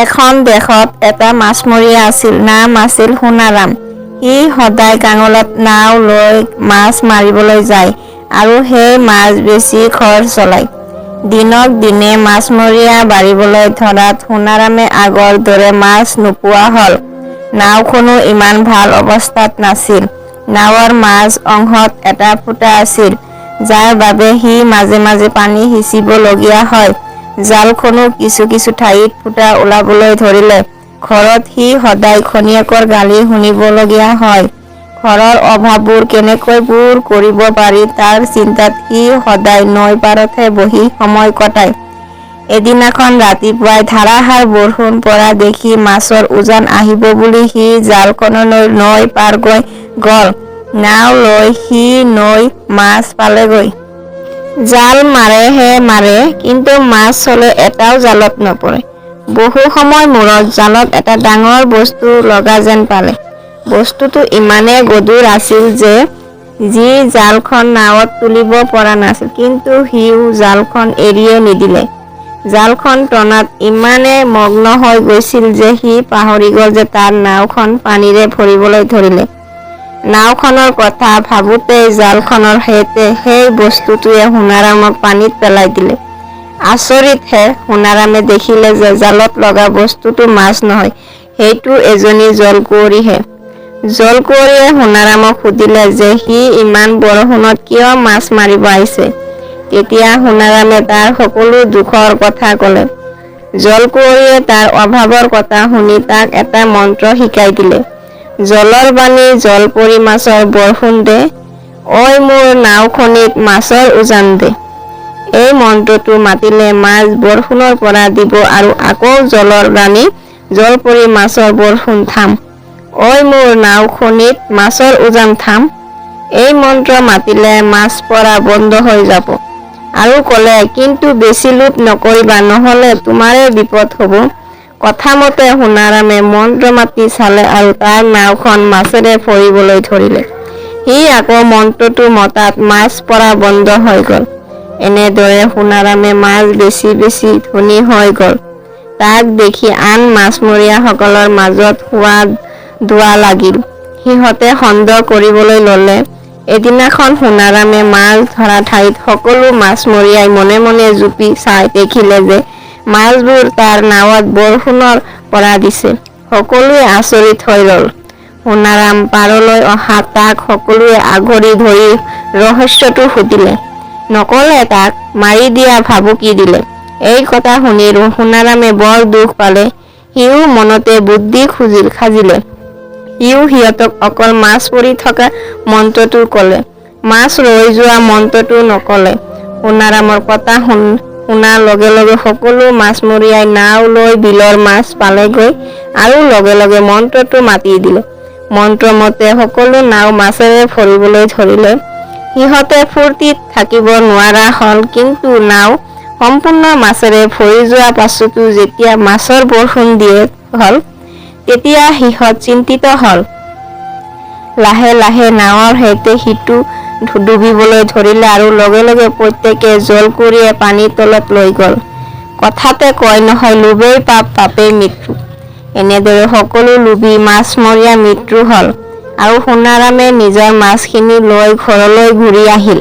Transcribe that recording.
এখন দেশত এটা মাছমৰীয়া আছিল নাম আছিল সোণাৰাম। সি সদায় কাঙলত নাও লৈ মাছ মাৰিবলৈ যায় আৰু সেই মাছ বেচি ঘৰ চলায়। দিনক দিনে মাছমৰীয়া বাঢ়িবলৈ ধৰাত সোণাৰামে আগৰ দৰে মাছ নোপোৱা হ'ল। নাওখনো ইমান ভালো অৱস্থাত নাছিল। নাৱৰ মাজ অংশত এটা ফুটা আছিল, যাৰ বাবে সি মাজে মাজে পানী সিঁচিবলগীয়া হয়। জালখনো কিছু কিছু ঠাইত ফুটা ওলাবলৈ ধৰিলে। ঘৰত সি সদায় খনীয়েকৰ গালি শুনিবলগীয়া হয়। ঘৰৰ অভাৱবোৰ কেনেকৈ পূৰ কৰিব পাৰি তাৰ চিন্তাত সি সদায় নৈ পাৰতহে বহি সময় কটায়। এদিনাখন ৰাতিপুৱাই ধাৰাসাৰ বৰষুণ পৰা দেখি মাছৰ উজান আহিব বুলি সি জালখনলৈ নৈ পাৰগৈ গ'ল। নাও লৈ সি নৈ মাছ পালেগৈ। জাল মাৰেহে মাৰে, কিন্তু মাছ চলে এটাও জালত নপৰে। বহু সময় মূৰত জালত এটা ডাঙৰ বস্তু লগা যেন পালে। বস্তুটো ইমানেই গধুৰ আছিল যে যি জালখন নাৱত তুলিব পৰা নাছিল, কিন্তু সিও জালখন এৰিয়ে নিদিলে। জালখন টনাত ইমানে মগ্ন হৈ গৈছিল যে সি পাহৰি গ'ল যে তাৰ নাওখন পানীৰে ভৰিবলৈ ধৰিলে। নাওখনৰ কথা ভাবোতেই জালখনৰ সৈতে সেই বস্তুটোৱে সোণাৰামক পানীত পেলাই দিলে। আচৰিতহে সোণাৰামে দেখিলে যে জালত লগা বস্তুটো মাছ নহয়, সেইটো এজনী জলকুঁৱৰীহে। জলকুঁৱৰীয়ে সোণাৰামক সুধিলে যে সি ইমান বৰষুণত কিয় মাছ মাৰিব আহিছে? তেতিয়া সোণাৰামে তাৰ সকলো দুখৰ কথা ক'লে। জলকুঁৱৰীয়ে তাৰ অভাৱৰ কথা শুনি তাক এটা মন্ত্ৰ শিকাই দিলে। জলৰ বাণী জলপৰি মাছৰ বৰষুণ দে, ঐ মোৰ নাওখনিত মাছৰ উজান দে। এই মন্ত্ৰটো মাতিলে মাছ বৰষুণৰ পৰা দিব আৰু আকৌ জলৰ ৰাণী জলপৰি মাছৰ বৰষুণ থাম। ঐ মোৰ নাওখনিত মাছৰ উজান থাম। এই মন্ত্ৰ মাতিলে মাছ পৰা বন্ধ হৈ যাব। আৰু ক'লে, কিন্তু বেছি লোভ নকৰিবা, নহ'লে তোমাৰে বিপদ হ'ব। কথামতে সোণাৰামে মন্ত্ৰ মাতি চালে আৰু তাৰ নাওখন মাছেৰে ভৰিবলৈ ধৰিলে। সি আকৌ মন্ত্ৰটো মতাত মাছ পৰা বন্ধ হৈ গ'ল। এনেদৰে সোণাৰামে মাছ বেছি বেছি ধনী হৈ গ'ল। তাক দেখি আন মাছমৰীয়াসকলৰ মাজত সোৱাদ দোৱা লাগিল। সিহঁতে সন্দেহ কৰিবলৈ ল'লে। এদিনাখন সোণাৰামে মাছ ধৰা ঠাইত সকলো মাছমৰীয়াই মনে মনে জুপি চাই দেখিলে যে মাছবোৰ তাৰ নাৱত বৰষুণৰ পৰা দিছে। সকলোৱে আচৰিত হৈ ৰ'ল। সোণাৰাম পাৰলৈ অহা তাক সকলোৱে আগুৰি ধৰি ৰহস্যটো সুধিলে, নকলে তাক মাৰি দিয়া ভাবুকি দিলে? এই কথা শুনি সোণাৰামে বৰ দুখ পালে। সিও মনতে বুদ্ধি খুজিল, সাজিলে। সিও সিহঁতক অকল মাছ পৰি থকা মন্ত্ৰটো ক'লে। মাছ ৰৈ যোৱা মন্ত্ৰটো নকলে। সোণাৰামৰ কথা শুন শুনাৰ লগে লগে সকলো মাছমৰীয়াই নাও লৈ বিলৰ মাছ পালেগৈ আৰু লগে লগে মন্ত্ৰটো মাতি দিলে। মন্ত্ৰমতে সকলো নাও মাছেৰে ভৰিবলৈ ধৰিলে। সিহঁতে ফূৰ্তিত থাকিব নোৱাৰা হ'ল, কিন্তু নাও সম্পূৰ্ণ মাছেৰে ভৰি যোৱা পাছতো যেতিয়া মাছৰ বৰষুণ দিয়ে হ'ল, তেতিয়া সিহঁত চিন্তিত হ'ল। লাহে লাহে নাৱৰ সৈতে সিটো ডুবিবলৈ ধৰিলে আৰু লগে লগে প্ৰত্যেকে জলকুঁৱৰীয়ে পানীৰ তলত লৈ গ'ল। কথাতে কয় নহয়, লোভেই পাপ, পাপেই মৃত্যু। এনেদৰে সকলো লোভী মাছমৰীয়া মৃত্যু হ'ল। আৰু সোণাৰামে নিজৰ মাছখিনি লৈ ঘৰলৈ ঘূৰি আহিল।